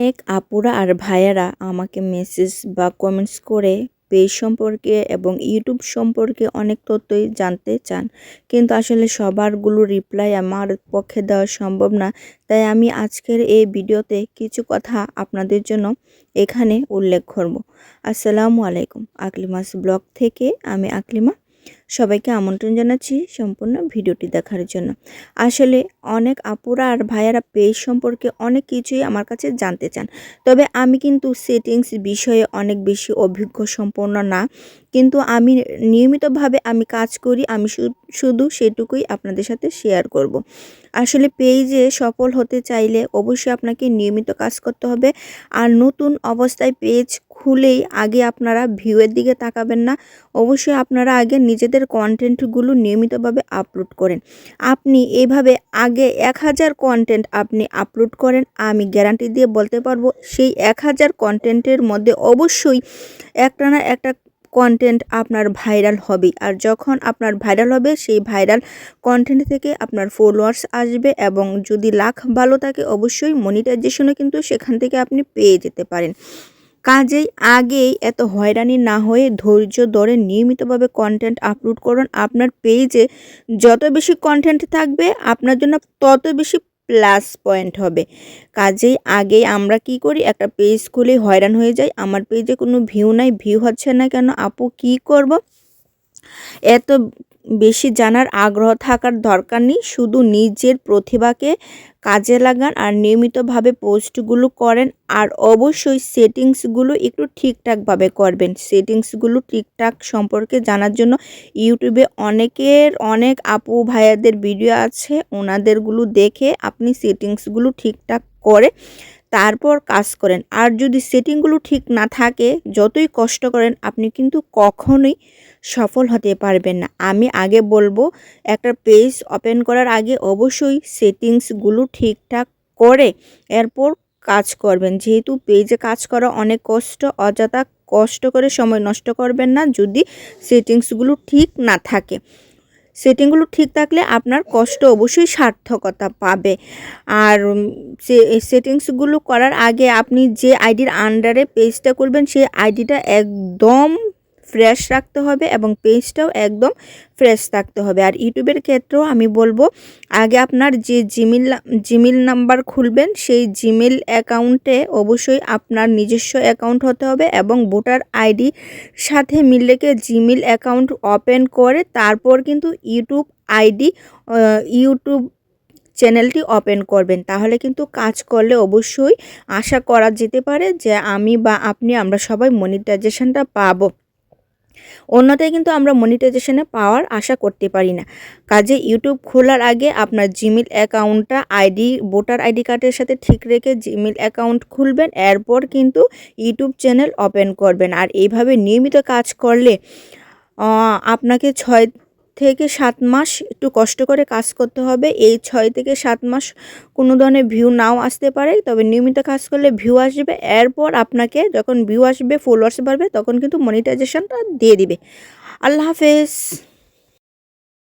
অনেক আপুরা আর ভাইয়ারা আমাকে মেসেজ বা কমেন্টস করে পেজ সম্পর্কে এবং ইউটিউব সম্পর্কে অনেক তথ্যই জানতে চান। কিন্তু আসলে সবারগুলো রিপ্লাই আমার পক্ষে দেওয়া সম্ভব না। তাই আমি আজকের এই ভিডিওতে কিছু কথা আপনাদের জন্য এখানে উল্লেখ করব। আসসালামু আলাইকুম, আকলিমাস ব্লগ থেকে আমি আকলিমা। সবাইকে আমন্ত্রণ জানাচ্ছি সম্পূর্ণ ভিডিওটি দেখার জন্য। আসলে অনেক আপুরা আর ভাইয়ারা পেজ সম্পর্কে অনেক কিছুই আমার কাছে জানতে চান। তবে আমি কিন্তু সেটিংস বিষয়ে অনেক বেশি অভিজ্ঞ সম্পন্ন না। কিন্তু আমি নিয়মিতভাবে আমি কাজ করি, আমি শুধু সেটুকুই আপনাদের সাথে শেয়ার করব। আসলে পেজে সফল হতে চাইলে অবশ্যই আপনাকে নিয়মিত কাজ করতে হবে। আর নতুন অবস্থায় পেজ খুলেই আগে আপনারা ভিউয়ের দিকে তাকাবেন না। অবশ্যই আপনারা আগে নিজেদের কন্টেন্টগুলো নিয়মিতভাবে আপলোড করেন। আপনি এইভাবে আগে এক হাজার কন্টেন্ট আপনি আপলোড করেন, আমি গ্যারান্টি দিয়ে বলতে পারব, সেই এক হাজার কন্টেন্টের মধ্যে অবশ্যই একটা না একটা কন্টেন্ট আপনার ভাইরাল হবে। আর যখন আপনার ভাইরাল হবে, সেই ভাইরাল কন্টেন্ট থেকে আপনার ফলোয়ার্স আসবে এবং যদি লাখ ভালো থাকে, অবশ্যই মনিটাইজেশনও কিন্তু সেখান থেকে আপনি পেয়ে যেতে পারেন। কাজেই আগেই এত হয়রানি না হয়ে ধৈর্য ধরে নিয়মিতভাবে কন্টেন্ট আপলোড করুন। আপনার পেজে যত বেশি কন্টেন্ট থাকবে, আপনার জন্য তত বেশি প্লাস পয়েন্ট হবে। কাজেই আগেই আমরা কি করি, একটা পেজ খুলে হয়রান হয়ে যাই। আমার পেজে কোনো ভিউ নাই ভিউ হচ্ছে না কেন? আপু কি করব? এত বেশি জানার আগ্রহ থাকার দরকার নেই। শুধু নিজের প্রতিভাকে কাজে লাগান আর নিয়মিতভাবে পোস্টগুলো করেন আর অবশ্যই সেটিংসগুলো একটু ঠিকঠাকভাবে করবেন। সেটিংসগুলো ঠিকঠাক সম্পর্কে জানার জন্য ইউটিউবে অনেকের অনেক আপু ভাইয়াদের ভিডিও আছে। ওনাদেরগুলো দেখে আপনি সেটিংসগুলো ঠিকঠাক করে তারপর কাজ করেন। আর যদি সেটিংগুলো ঠিক না থাকে, যতই কষ্ট করেন, আপনি কিন্তু কখনোই সফল হতে পারবেন না। আমি আগে বলব, একটা পেজ ওপেন করার আগে অবশ্যই সেটিংসগুলো ঠিকঠাক করে এরপর কাজ করবেন। যেহেতু পেজে কাজ করা অনেক কষ্ট, অযথা কষ্ট করে সময় নষ্ট করবেন না যদি সেটিংসগুলো ঠিক না থাকে। সেটিংগুলো ঠিক থাকলে আপনার কষ্ট অবশ্যই সার্থকতা পাবে। আর সেটিংসগুলো করার আগে আপনি যে আইডির আন্ডারে পেজটা করবেন সেই আইডিটা একদম ফ্রেশ রাখতে হবে এবং পেজটাও একদম ফ্রেশ থাকতে হবে। আর ইউটিউবের ক্ষেত্রেও আমি বলব, আগে আপনার যে জিমেল জিমেল নাম্বার খুলবেন, সেই জিমেল অ্যাকাউন্টে অবশ্যই আপনার নিজস্ব অ্যাকাউন্ট হতে হবে এবং ভোটার আইডি সাথে মিল রেখে জিমেল অ্যাকাউন্ট ওপেন করে তারপর কিন্তু ইউটিউব আইডি ইউটিউব চ্যানেলটি ওপেন করবেন। তাহলে কিন্তু কাজ করলে অবশ্যই আশা করা যেতে পারে যে আমি বা আপনি আমরা সবাই মনিটাইজেশনটা পাবো। অন্যথায় কিন্তু আমরা মনিটাইজেশনে পাওয়ার আশা করতে পারি না। কাজে ইউটিউব খোলার আগে আপনার জিমেল অ্যাকাউন্টটা আইডি ভোটার আইডি কার্ডের সাথে ঠিক রেখে জিমেল অ্যাকাউন্ট খুলবেন, এরপর কিন্তু ইউটিউব চ্যানেল ওপেন করবেন। আর এইভাবে নিয়মিত কাজ করলে আপনাকে ছয় থেকে সাত মাস একটু কষ্ট করে কাজ করতে হবে। এই ছয় থেকে সাত মাস কোনো ধরনের ভিউ নাও আসতে পারে, তবে নিয়মিত কাজ করলে ভিউ আসবে। এরপর আপনাকে যখন ভিউ আসবে ফলোয়ার্স বাড়বে, তখন কিন্তু মনিটাইজেশনটা দিয়ে দিবে। আল্লাহ হাফেজ।